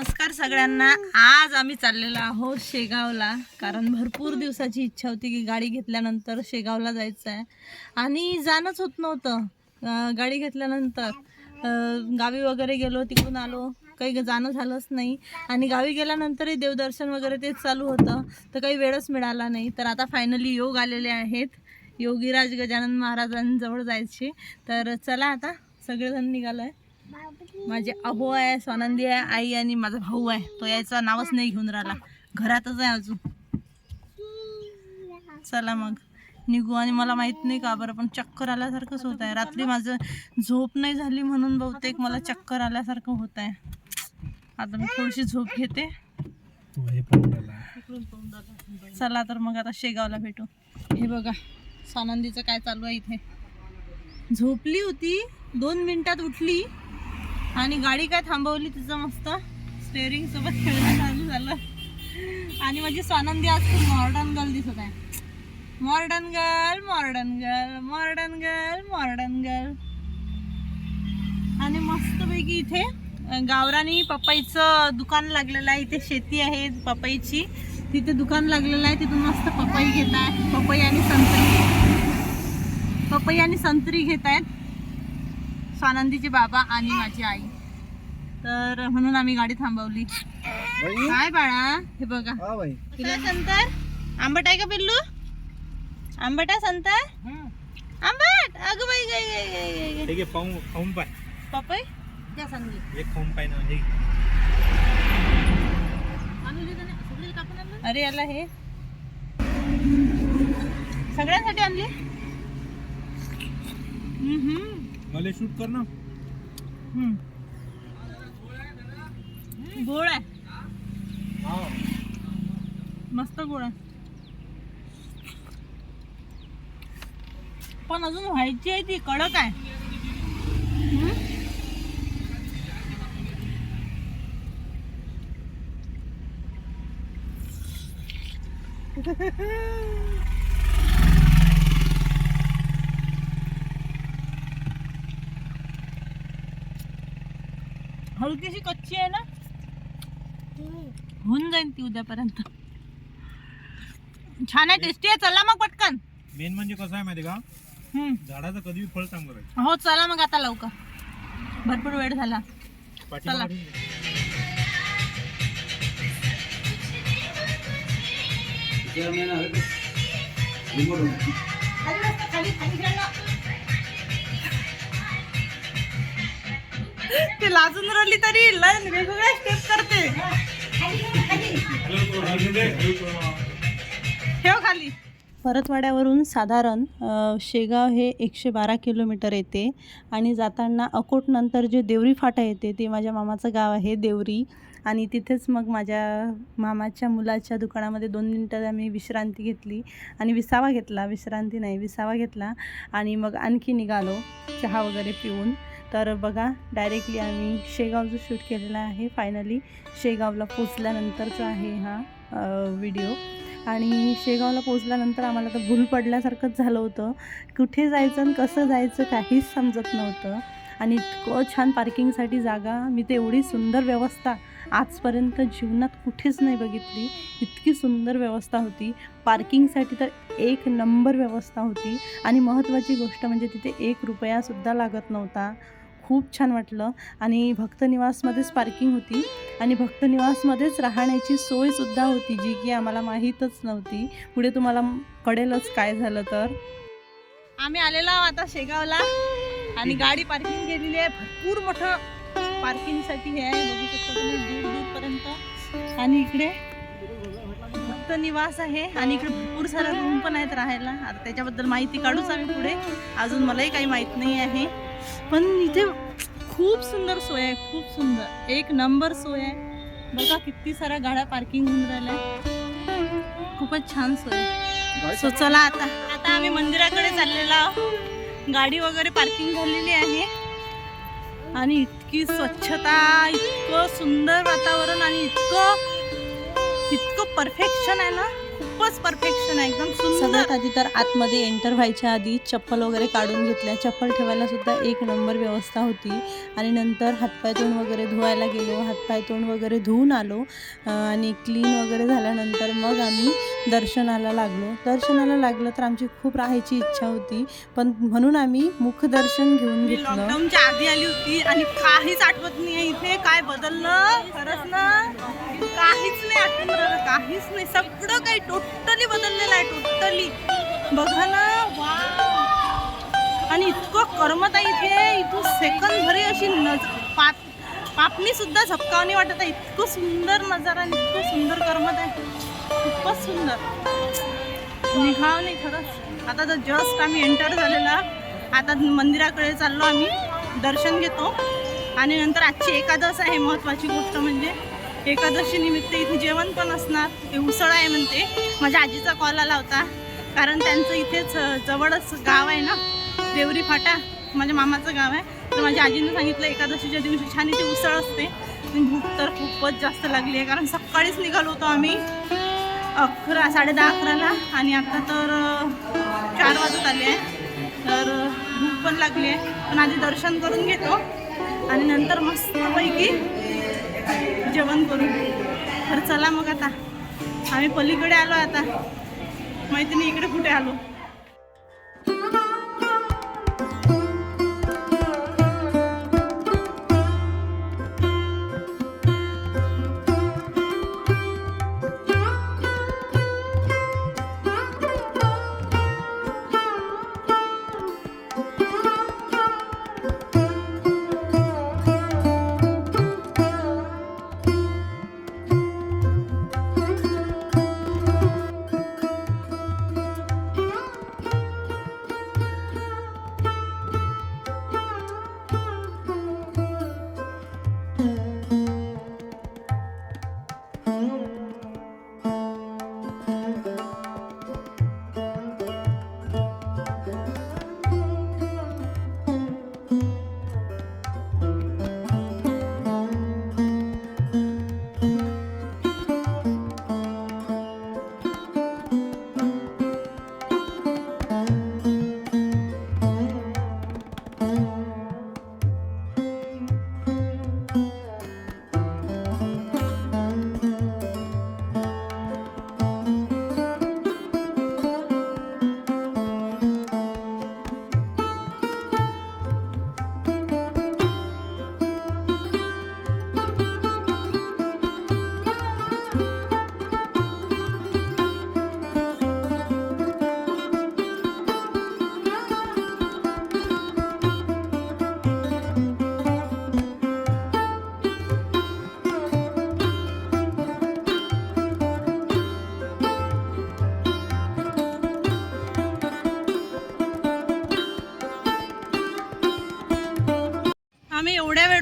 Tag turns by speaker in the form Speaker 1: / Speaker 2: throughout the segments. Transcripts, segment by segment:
Speaker 1: नमस्कार सगळ्यांना. आज आम्ही चाललेलो आहोत शेगावला. कारण भरपूर दिवसाची इच्छा होती की गाडी घेतल्यानंतर शेगावला जायचं आहे आणि जाणंच होत नव्हतं. गाडी घेतल्यानंतर गावी वगैरे गेलो तिकडून आलो. काही जाणं झालंच नाही. आणि गावी गेल्यानंतरही देवदर्शन वगैरे तेच चालू होतं. तर काही वेळच मिळाला नाही. तर आता फायनली योग आलेले आहेत. योगीराज गजानन महाराजांजवळ जायचे. तर चला आता सगळेजण निघालो आहे माझे अहो आहे स्वानंदी आहे आई आणि माझा भाऊ आहे. तो यायचं नावच नाही घेऊन राहिला. घरातच आहे अजून. चला मग. निघू आणि मला माहीत नाही का बरं पण चक्कर आल्यासारखंच होत आहे. रात्री माझं झोप नाही झाली म्हणून बहुतेक मला चक्कर आल्यासारखं होत आहे. आता मी थोडीशी झोप घेते. चला तर मग आता शेगावला भेटू. हे बघा स्वानंदीचं काय चालू आहे इथे. झोपली होती दोन मिनिटात उठली. आणि गाडी काय थांबवली तिचं मस्त. स्टेअरिंग सोबत खेळणं चालू झालं. आणि माझी स्वानंदी आज खूप मॉडर्न गर्ल दिसत आहे. Modern girl modern girl modern girl modern girl आणि मस्तपैकी इथे गावरानी पपईचं दुकान लागलेलं आहे. इथे शेती आहे पपईची तिथे दुकान लागलेलं आहे. तिथून मस्त पपई घेत आहे. पपई आणि संत्री. पपई आणि संत्री घेत आहेत. स्वानंदीचे बाबा आणि माझी आई. तर म्हणून आम्ही गाडी थांबवली. काय बाळा हे बघा. तुला संतर? आंबट आहे का पिल्लू? आंबट आहे संतर? आंबट? अगं बाई गाई गाई
Speaker 2: खाऊन पाय.
Speaker 1: पपई? त्या सांगली.
Speaker 2: हे खाऊन पाय ना हे
Speaker 1: अरे याला हे. सगळ्यांसाठी आणली? हम्म.
Speaker 2: मला शूट कर ना.
Speaker 1: हम्म. गोड आहे. मस्त गोड आहे. पण अजून व्हायची आहे ती कडक आहे. हम्म? हलकीशी कच्ची आहे ना? होऊन जाईल ती उद्यापर्यंत. छान आहे टेस्टी आहे. चला मग पटकन.
Speaker 2: मेन म्हणजे कसं आहे माहिती का?
Speaker 1: हम्म.
Speaker 2: झाडाचं कधी फळ चांगलं राहील.
Speaker 1: हो चला मग आता लवकर. भरपूर वेळ झाला.
Speaker 2: पाठीमागे
Speaker 1: ते लाजून राहिली तरी वेगवेगळ्या स्टेप करते. ठेव खाली. परतवाड्यावरून साधारण शेगाव हे एकशे बारा किलोमीटर येते आणि जाताना अकोटनंतर जे देवरी फाटा येते ते माझ्या मामाचं गाव आहे देवरी. आणि तिथेच मग माझ्या मामाच्या मुलाच्या दुकानामध्ये दोन मिनटं आम्ही विश्रांती घेतली आणि विसावा घेतला. विश्रांती नाही विसावा घेतला. आणि मग आणखी निघालो चहा वगैरे पिऊन. तर बघा डायरेक्टली आम्ही शेगावचं शूट केलेलं आहे फायनली शेगावला पोचल्यानंतरचा आहे हा व्हिडिओ आणि शेगावला पोचल्यानंतर आम्हाला तर भूल पडल्यासारखंच झालं होतं. कुठे जायचं आणि कसं जायचं काहीच समजत नव्हतं. आणि इतकं छान पार्किंगसाठी जागा. मी तर एवढी सुंदर व्यवस्था आजपर्यंत जीवनात कुठेच नाही बघितली. इतकी सुंदर व्यवस्था होती. पार्किंगसाठी तर एक नंबर व्यवस्था होती. आणि महत्त्वाची गोष्ट म्हणजे तिथे एक रुपयासुद्धा लागत नव्हता. खूप छान वाटलं. आणि भक्तनिवासमध्येच पार्किंग होती. आणि भक्तनिवासमध्येच राहण्याची सोयसुद्धा होती जी की आम्हाला माहीतच नव्हती. पुढे तुम्हाला कळेलच काय झालं तर. आम्ही आलेलो आहोत आता शेगावला. आणि गाडी पार्किंग केलेली आहे. भरपूर मोठं पार्किंगसाठी हे आहे. बघू शकता तुम्ही दूर दूरपर्यंत. आणि इकडे भक्त निवास आहे. आणि इकडे भरपूर साऱ्या रूम पण आहेत राहायला. आता त्याच्याबद्दल माहिती काढूच आम्ही पुढे. अजून मलाही काही माहीत नाही आहे. पण इथे खूप सुंदर सोय आहे खूप सुंदर. एक नंबर सोय आहे. बघा किती साऱ्या गाड्या पार्किंग होऊन राहिल्या खूपच छान सोय आहे. सो चला आता आता आम्ही मंदिराकडे चाललेलो आहोत. गाडी वगैरे पार्किंग झालेली आहे. आणि इतकी स्वच्छता इतकं सुंदर वातावरण आणि इतकं इतकं परफेक्शन आहे ना. खूपच परफेक्शन आहे. एकदम सुंदर.
Speaker 3: सगळ्यात आधी तर आतमध्ये एंटर व्हायच्या आधी चप्पल वगैरे काढून घेतल्या. चप्पल ठेवायला सुद्धा एक नंबर व्यवस्था होती. आणि नंतर हातपाय तोंड वगैरे धुवायला गेलो. हातपाय तोंड वगैरे धुवून आलो. अं, आणि क्लीन वगैरे झाल्यानंतर मग आम्ही दर्शनाला लागलो. दर्शनाला लागलं तर आमची खूप राहायची इच्छा होती. पण म्हणून आम्ही मुखदर्शन घेऊन
Speaker 1: मी
Speaker 3: घेतलं.
Speaker 1: लॉकडाऊनच्या आधी आली होती आणि काहीच आठवत नाही इथे काय बदललं? खरंच ना? काहीच नाही राहिलं काहीच नाही. सगळं काही टोटली बदललेला आहे टोटली. बघा ना वा आणि इतकं करमत आहे इथे इथून सेकंद भरी अशी नज पाप पापणी सुद्धा झपकावणी वाटत आहे. इतकं सुंदर नजारा आणि इतकं सुंदर करमत आहे. खूपच सुंदर. निघाव नाही खरंच. आता तर जस्ट आम्ही एंटर झालेला. आता मंदिराकडे चाललो आम्ही. दर्शन घेतो. आणि नंतर आजची एकादश आहे महत्त्वाची गोष्ट म्हणजे. एकादशी निमित्त इथे जेवण पण असणार. ते उसळ आहे म्हणते. माझ्या आजीचा कॉल आला होता. कारण त्यांचं इथेच जवळच गाव आहे ना? देवरी फाटा. माझ्या मामाचं गाव आहे. तर माझ्या आजीनं सांगितलं एकादशीच्या दिवशी छान इथे उसळ असते. भूक तर खूपच जास्त लागली आहे. कारण सकाळीच निघालो होतो आम्ही अकरा साडे दहा अकराला. आणि आता तर चार वाजत आले आहे. तर भूक पण लागली आहे. पण आधी दर्शन करून घेतो. आणि नंतर मस्तपैकी जेवण करू. तर चला मग आता. आम्ही पलीकडे आलो आता. माहिती नाही इकडे कुठे आलो?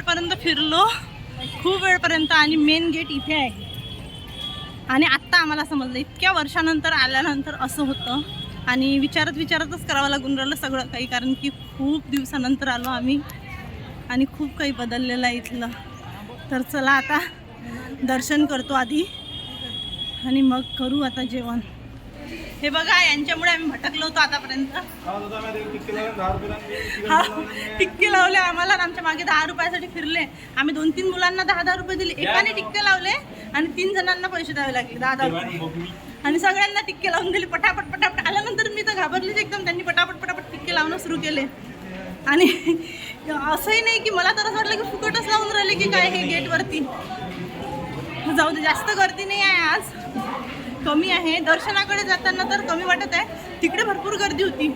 Speaker 1: वेळपर्यंत फिरलो. खूप वेळपर्यंत आणि मेन गेट इथे आहे. आणि आत्ता आम्हाला समजलं इतक्या वर्षानंतर आल्यानंतर असं होतं. आणि विचारत विचारतच करावं लागून राहिलं सगळं काही कारण की खूप दिवसानंतर आलो आम्ही. आणि खूप काही बदललेलं आहे इथलं. तर चला आता दर्शन करतो आधी. आणि मग करू आता जेवण. हे बघा यांच्यामुळे आम्ही भटकलो होतो आतापर्यंत. हा टिक्के लावले आम्हाला आमच्या मागे दहा रुपयासाठी फिरले. आम्ही दोन तीन मुलांना दहा दहा रुपये दिले. एकाने टिक्के लावले आणि तीन जणांना पैसे द्यावे लागले. दहा दहा रुपये. आणि सगळ्यांना टिक्के लावून दिले. पटापट पटापट. आल्यानंतर मी तर घाबरलीच एकदम. त्यांनी पटापट पटापट टिक्के लावणं सुरू केले. आणि असंही नाही की मला तर असं वाटलं की फुकटच लावून राहिले की काय हे गेटवरती. जाऊ दे जास्त गर्दी नाही आहे आज. कमी आहे. दर्शनाकडे जाताना तर कमी वाटत आहे. तिकडे भरपूर गर्दी होती.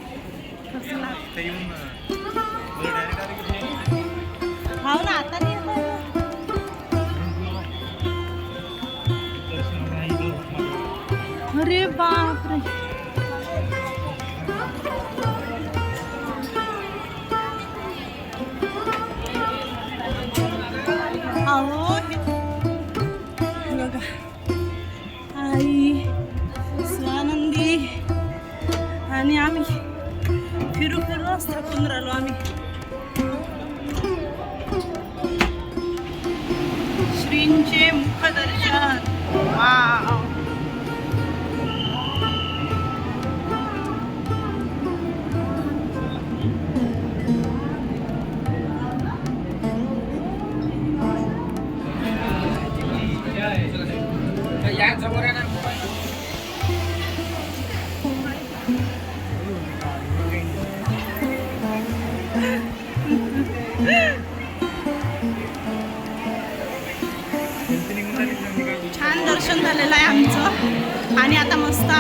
Speaker 1: हो ना आता नाही अरे बापरे. अहो आणि आम्ही फिरू फिरूनच थकून राहिलो आम्ही. श्रींचे मुखदर्शन. वा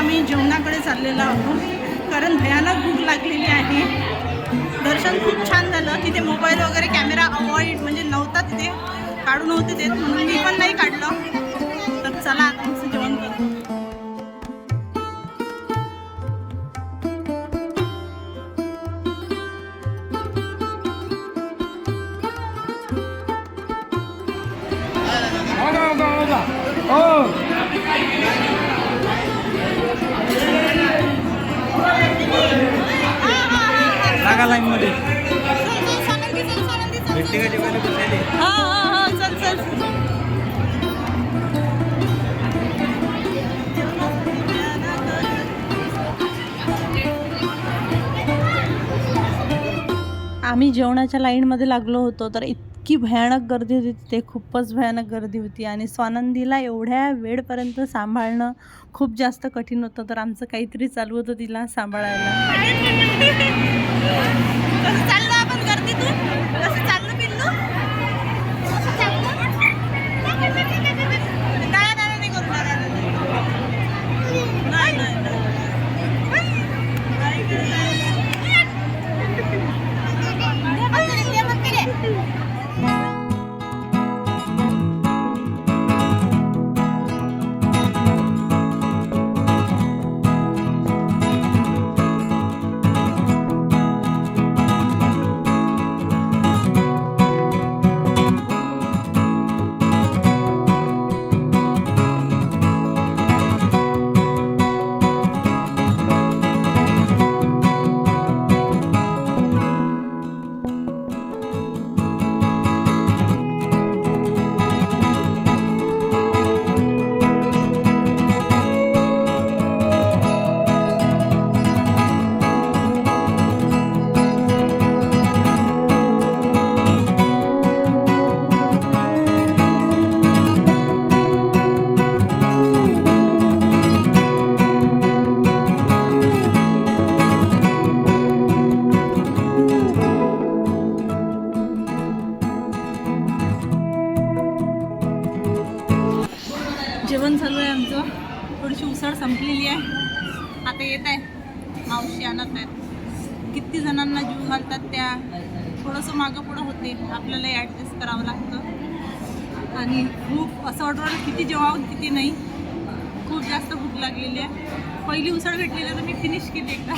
Speaker 1: आम्ही जेवणाकडे चाललेलो आहोत. कारण भयानक भूक लागलेली आहे. दर्शन खूप छान झालं. तिथे मोबाईल वगैरे कॅमेरा अवॉइड म्हणजे नव्हता तिथे. काढू नव्हते देत म्हणून मी पण नाही काढलं. तर चला
Speaker 2: लागा लाईन मध्ये भेटते का जेवायला बसायले
Speaker 1: चल चल.
Speaker 3: आम्ही जेवणाच्या लाईनमध्ये लागलो होतो तर इतकी भयानक गर्दी होती तिथे खूपच भयानक गर्दी होती. आणि स्वानंदीला एवढ्या वेळपर्यंत सांभाळणं खूप जास्त कठीण होतं. तर आमचं काहीतरी चालू होतं तिला सांभाळायला.
Speaker 1: किती नाही. खूप जास्त भूक लागलेली आहे. पहिली उसळ भेटलेली तर मी फिनिश केली एकदा.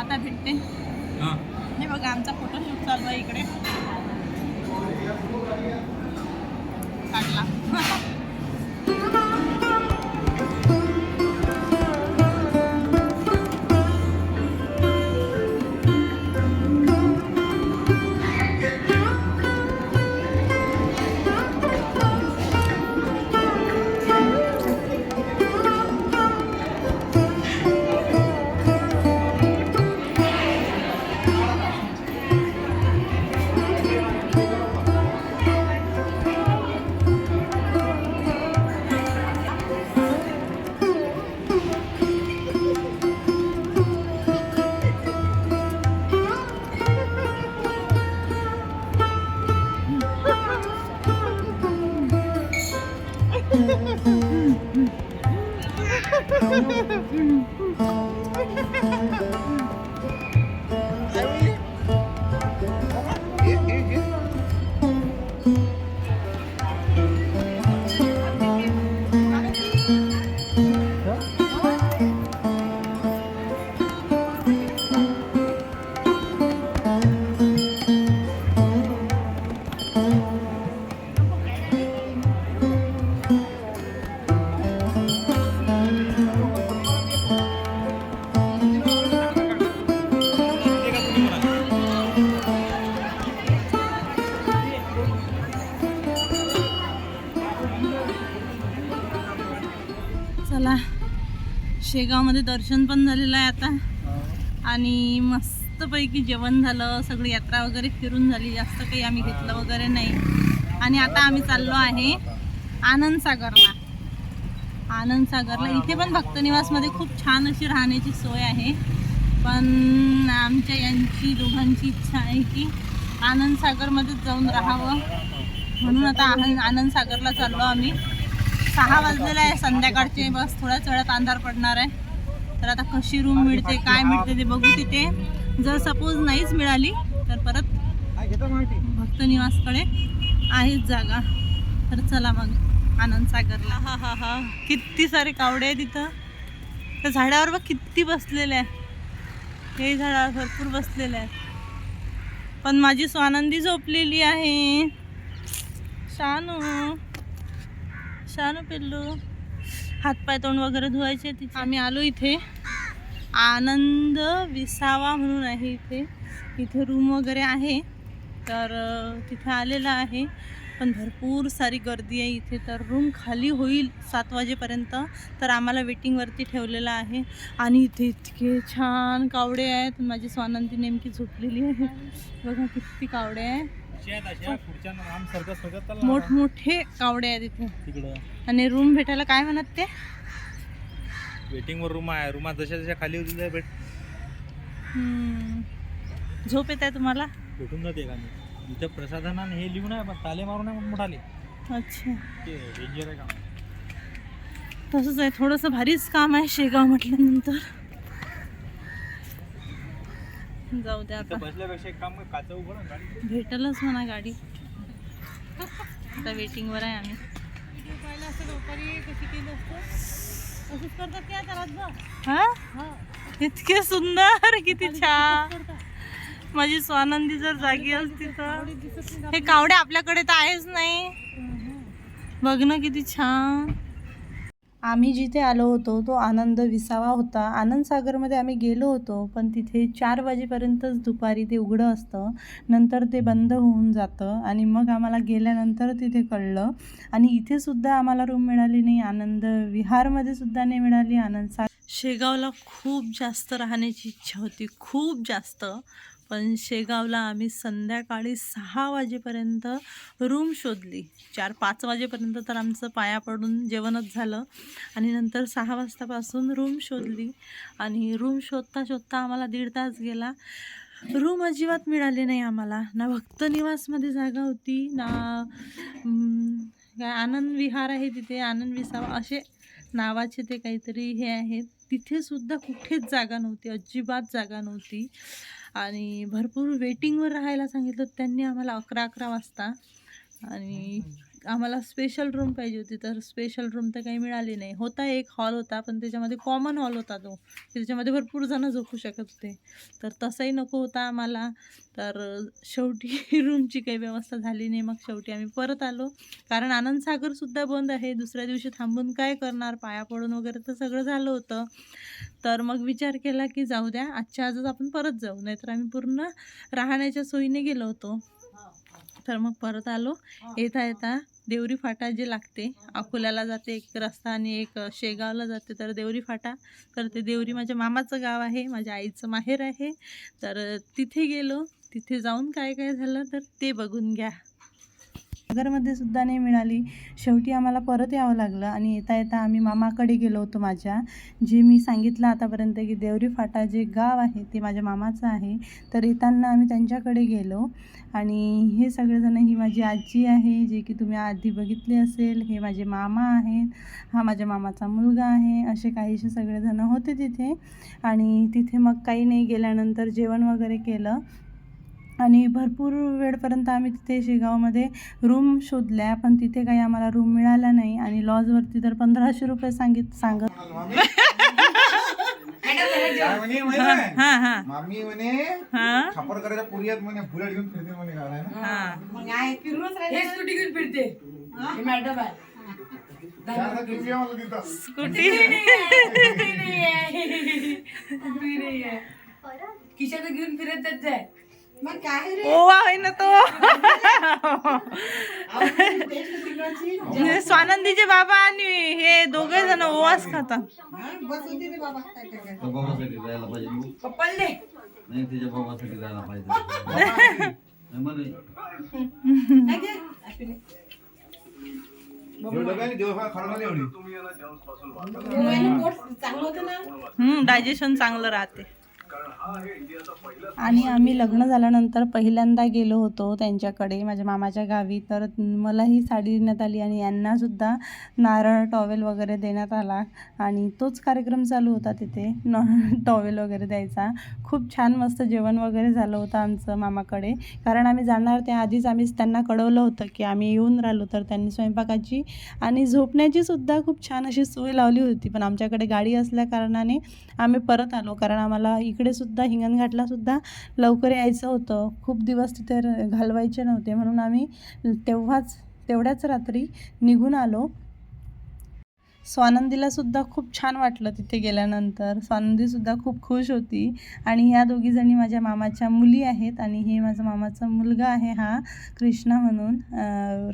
Speaker 1: आता भेटते.
Speaker 2: हां.
Speaker 1: हे बघा आमचा फोटोशूट चालू आहे इकडे. うん。うん。う。चला शेगावमध्ये दर्शन पण झालेलं आहे आता. आणि मस्तपैकी जेवण झालं सगळी यात्रा वगैरे फिरून झाली. जास्त काही आम्ही घेतलं वगैरे नाही. आणि आता आम्ही चाललो आहे आनंद सागरला. आनंद सागरला. इथे पण भक्त निवासमध्ये खूप छान अशी राहण्याची सोय आहे. पण आमच्या यांची दोघांची इच्छा आहे की आनंद सागरमध्येच जाऊन राहावं. म्हणून आता आनंद आनंद सागरला चाललो आम्ही. सहा वाजलेला आहे संध्याकाळची बस थोड्याच वेळात अंधार पडणार आहे. तर आता कशी रूम मिळते काय मिळते ते बघू तिथे. जर सपोज नाहीच मिळाली तर परत भक्त निवासकडे आहेच जागा. तर चला मग आनंद सागरला. हा हा हा. किती सारे कावडे आहे तिथं त्या झाडावर बघ किती बसलेले आहे. हे झाडावर भरपूर बसलेले आहेत. पण माझी स्वानंदी झोपलेली आहे. शानू. छान पिल्लू. हातपाय तोंड वगैरे धुवायचे तिथे. आम्ही आलो इथे. आनंद विसावा म्हणून आहे इथे. इथे रूम वगैरे आहे. तर तिथे आलेलं आहे. पण भरपूर सारी गर्दी आहे इथे. तर रूम खाली होईल सात वाजेपर्यंत. तर आम्हाला वेटिंगवरती ठेवलेलं आहे. आणि इथे इतके छान कावडे आहेत. माझी स्वानंदी नेमकी झोपलेली आहे. बघा किती कावडे आहे मोठमोठे कावडे आहेत इथे.
Speaker 2: तिकडं.
Speaker 1: आणि रूम भेटायला काय म्हणत ते?
Speaker 2: वेटिंग वर रूम आहे. रूमात जशा जशा खाली त्या भेट.
Speaker 1: झोप येत आहे तुम्हाला?
Speaker 2: भेटून जाते एखादी. इथं प्रसाधनान हे लिहून आहे पण ताले मारून आहे मोठाले.
Speaker 1: अच्छा.
Speaker 2: ते डेंजर आहे का?
Speaker 1: तसंच आहे. थोडंसं भारीच काम आहे शेगाव म्हटल्यानंतर. जाऊ द्या आता.
Speaker 2: बसल्यापेक्षा एक काम काचा उघड
Speaker 1: भेटलच म्हणा गाडी. आता वेटिंगवर आहे आम्ही. हा? इतके सुंदर किती छान. माझी स्वानंदी जर जागी असती तर. हे कावडे आपल्याकडे तर आहेच नाही. बघ ना किती छान.
Speaker 3: आम्ही जिथे आलो होतो तो आनंद विसावा होता. आनंद सागरमध्ये आम्ही गेलो होतो पण तिथे चार वाजेपर्यंतच दुपारी ते उघडं असतं. नंतर ते बंद होऊन जातं आणि मग आम्हाला गेल्यानंतर तिथे कळलं. आणि इथे सुद्धा आम्हाला रूम मिळाली नाही. आनंद विहारमध्ये सुद्धा नाही मिळाली. आनंद
Speaker 1: शेगावला खूप जास्त राहण्याची इच्छा होती. खूप जास्त. पण शेगावला आम्ही संध्याकाळी सहा वाजेपर्यंत रूम शोधली. चार पाच वाजेपर्यंत तर आमचं पाया पडून जेवणच झालं आणि नंतर सहा वाजतापासून रूम शोधली आणि रूम शोधता शोधता आम्हाला दीड तास गेला. रूम अजिबात मिळाली नाही आम्हाला. ना भक्त निवासमध्ये जागा होती ना काय आनंद विहार आहे तिथे आनंद विसावा असे नावाचे ते काहीतरी हे आहेत. तिथेसुद्धा कुठेच जागा नव्हती अजिबात जागा नव्हती. आणि भरपूर वेटिंगवर राहायला सांगितलं. त्यांनी आम्हाला अकरा अकरा वाजता आणि आम्हाला स्पेशल रूम पाहिजे होती तर स्पेशल रूम तर काही मिळाली नाही. होता एक हॉल होता पण त्याच्यामध्ये कॉमन हॉल होता तो. त्याच्यामध्ये भरपूर जणं झोपू शकत होते. तर तसंही नको होता आम्हाला. तर शेवटी रूमची काही व्यवस्था झाली नाही. मग शेवटी आम्ही परत आलो. कारण आनंद सागरसुद्धा बंद आहे. दुसऱ्या दिवशी थांबून काय करणार? पाया पडून वगैरे तर सगळं झालं होतं. तर मग विचार केला की जाऊ द्या आजच्या आजच आपण परत जाऊ. नाहीतर आम्ही पूर्ण राहण्याच्या सोयीने गेलो होतो. तर मग परत आलो. येता येता देवरी फाटा जे लागते अकोल्याला जाते एक रस्ता आणि एक शेगावला जाते तर देवरी फाटा. तर ते देवरी माझ्या मामाचं गाव आहे माझ्या आईचं माहेर आहे. तर तिथे गेलो तिथे जाऊन काय काय झालं तर ते बघून घ्या.
Speaker 3: नगरमध्ये सुद्धा नाही मिळाली. शेवटी आम्हाला परत यावं लागलं आणि येता येता आम्ही मामाकडे गेलो होतो माझ्या. जे मी सांगितलं आतापर्यंत की देवरी फाटा जे गाव आहे ते माझ्या मामाचं आहे. तर येताना आम्ही त्यांच्याकडे गेलो आणि हे सगळेजण ही माझी आजी आहे जे की तुम्ही आधी बघितले असेल हे माझे मामा आहेत. हा माझ्या मामाचा मुलगा आहे. असे काहीसे सगळेजण होते तिथे आणि तिथे मग काही नाही गेल्यानंतर जेवण वगैरे केलं. आणि भरपूर वेळपर्यंत आम्ही तिथे शेगावमध्ये रूम शोधल्या पण तिथे काही आम्हाला रूम मिळाला नाही आणि लॉजवरती तर पंधराशे रुपये सांगित सांगत?
Speaker 1: हां हां. हां.
Speaker 4: फिरते
Speaker 1: हां
Speaker 5: स्कूटी फिरते. हे? आहे. खिशात घेऊन फिरतच आहे
Speaker 1: ओवा आहे ना तो. स्वानंदीचे बाबा आणि हे दोघे जण ओवाच खातात.
Speaker 6: डायजेशन चांगलं राहते.
Speaker 3: आणि आम्ही लग्न झाल्यानंतर पहिल्यांदा गेलो होतो त्यांच्याकडे माझ्या मामाच्या गावी. तर मलाही साडी देण्यात आली आणि यांनासुद्धा नारळ टॉवेल वगैरे देण्यात आला. आणि तोच कार्यक्रम चालू होता तिथे न टॉवेल वगैरे द्यायचा. खूप छान मस्त जेवण वगैरे झालं होतं आमचं मामाकडे. कारण आम्ही जाणार त्याआधीच आम्ही त्यांना कळवलं होतं की आम्ही येऊन राहिलो. तर त्यांनी स्वयंपाकाची आणि झोपण्याची सुद्धा खूप छान अशी सोय लावली होती. पण आमच्याकडे गाडी असल्या कारणाने आम्ही परत आलो. कारण आम्हाला इकडे सुद्धा हिंगणघाटला सुद्धा लवकर यायचं होतं. खूप दिवस तिथे घालवायचे नव्हते. म्हणून आम्ही तेव्हाच तेवढ्याच रात्री निघून आलो. स्वानंदीला सुद्धा खूप छान वाटलं तिथे गेल्यानंतर. स्वानंदीसुद्धा खूप खुश होती. आणि ह्या दोघीजणी माझ्या मामाच्या मुली आहेत आणि हे माझा मामाचा मुलगा आहे हा कृष्णा म्हणून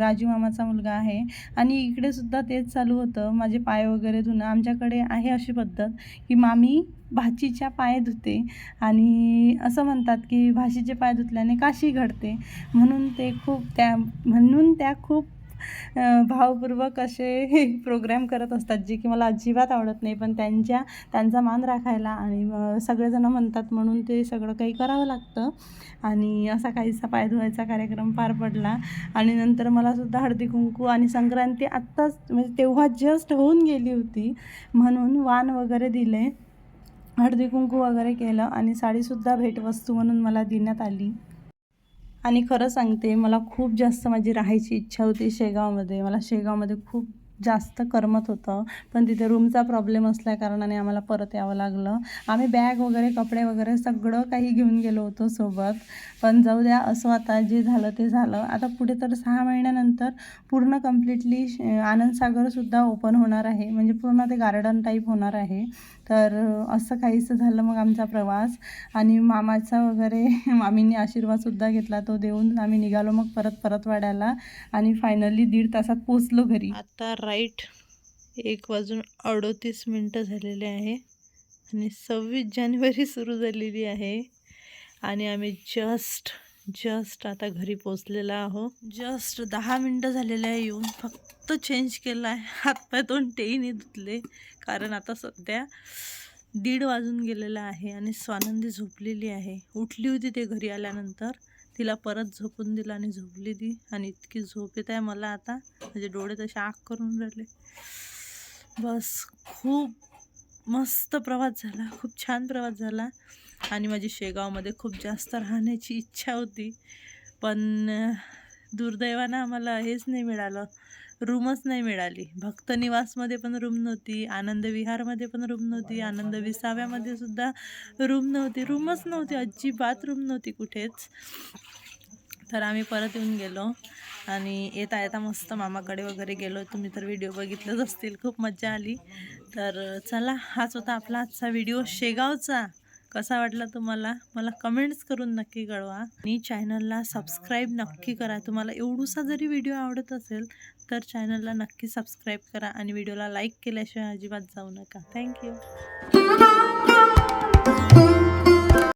Speaker 3: राजू मामाचा मुलगा आहे. आणि इकडे सुद्धा तेच चालू होतं. माझे पाय वगैरे धुणं आमच्याकडे आहे अशी पद्धत की मामी भाचीच्या पाय धुते आणि असं म्हणतात की भाशीचे पाय धुतल्याने काशी घडते. म्हणून ते खूप त्या म्हणून त्या खूप भावपूर्वक असे प्रोग्राम करत असतात जे की मला अजिबात आवडत नाही पण त्यांच्या त्यांचा मान राखायला आणि सगळेजणं सगळेजण म्हणतात म्हणून ते सगळं काही करावं लागतं. आणि असा काहीसा पाय धुवायचा कार्यक्रम पार पडला. आणि नंतर मला सुद्धा हळदी कुंकू आणि संक्रांती आत्ताच म्हणजे तेव्हा जस्ट होऊन गेली होती. म्हणून वाण वगैरे दिले हळदी कुंकू वगैरे केलं आणि साडीसुद्धा भेटवस्तू म्हणून मला देण्यात आली. आणि खरं सांगते मला खूप जास्त माझी राहायची इच्छा होती शेगावमध्ये. मला शेगावमध्ये खूप जास्त करमत होतं. पण तिथे रूमचा प्रॉब्लेम असल्या कारणाने आम्हाला परत यावं लागलं. आम्ही बॅग वगैरे कपडे वगैरे सगळं काही घेऊन गेलो होतो सोबत. पण जाऊ द्या असं आता जे झालं ते झालं. आता पुढे तर सहा महिन्यानंतर पूर्ण कम्प्लिटली आनंदसागरसुद्धा ओपन होणार आहे. म्हणजे पूर्ण ते गार्डन टाईप होणार आहे. तर असं काहीसं झालं मग आमचा प्रवास. आणि मामाचा वगैरे मामींनी आशीर्वादसुद्धा घेतला तो देऊन आम्ही निघालो मग परत परतवाड्याला. आणि फायनली दीड तासात पोचलो घरी.
Speaker 6: आता राईट एक वाजून अडोतीस मिनटं झालेले आहे. आणि सव्वीस जानेवारी सुरू झालेली आहे. आणि आम्ही जस्ट जस्ट आता घरी पोचलेला आहो. जस्ट दहा मिनटं झालेले आहे येऊन. फक्त चेंज केला आहे हातपाय दोन तेही धुतले. कारण आता सध्या दीड वाजून गेलेला आहे आणि स्वानंदी झोपलेली आहे. उठली होती ते घरी आल्यानंतर. तिला परत झोपून दिलं आणि झोपली ती. आणि इतकी झोप येत आहे मला आता. माझे डोळे तसे आग करून राहिले. बस खूप मस्त प्रवास झाला. खूप छान प्रवास झाला. आणि माझी शेगावमध्ये खूप जास्त राहण्याची इच्छा होती. पण दुर्दैवानं आम्हाला हेच नाही मिळालं. रूमच नाही मिळाली. भक्त निवासमध्ये पण रूम नव्हती. आनंद विहारमध्ये पण रूम नव्हती. आनंद विसाव्यामध्ये सुद्धा रूम नव्हती. रूमच नव्हती. अजिबात रूम नव्हती कुठेच. तर आम्ही परत येऊन गेलो आणि येता येता मस्त मामाकडे वगैरे गेलो. तुम्ही तर व्हिडिओ बघितलंच असतील. खूप मजा आली. तर चला हाच होता आपला आजचा व्हिडिओ. शेगावचा. कसा वाटला तुम्हाला? मला कमेंट्स करून नक्की कळवा. आणि चॅनलला सबस्क्राईब नक्की करा. तुम्हाला एवढूसा जरी व्हिडिओ आवडत असेल तर चॅनलला नक्की सबस्क्राईब करा. आणि व्हिडिओला लाईक केल्याशिवाय अजिबात जाऊ नका. थँक्यू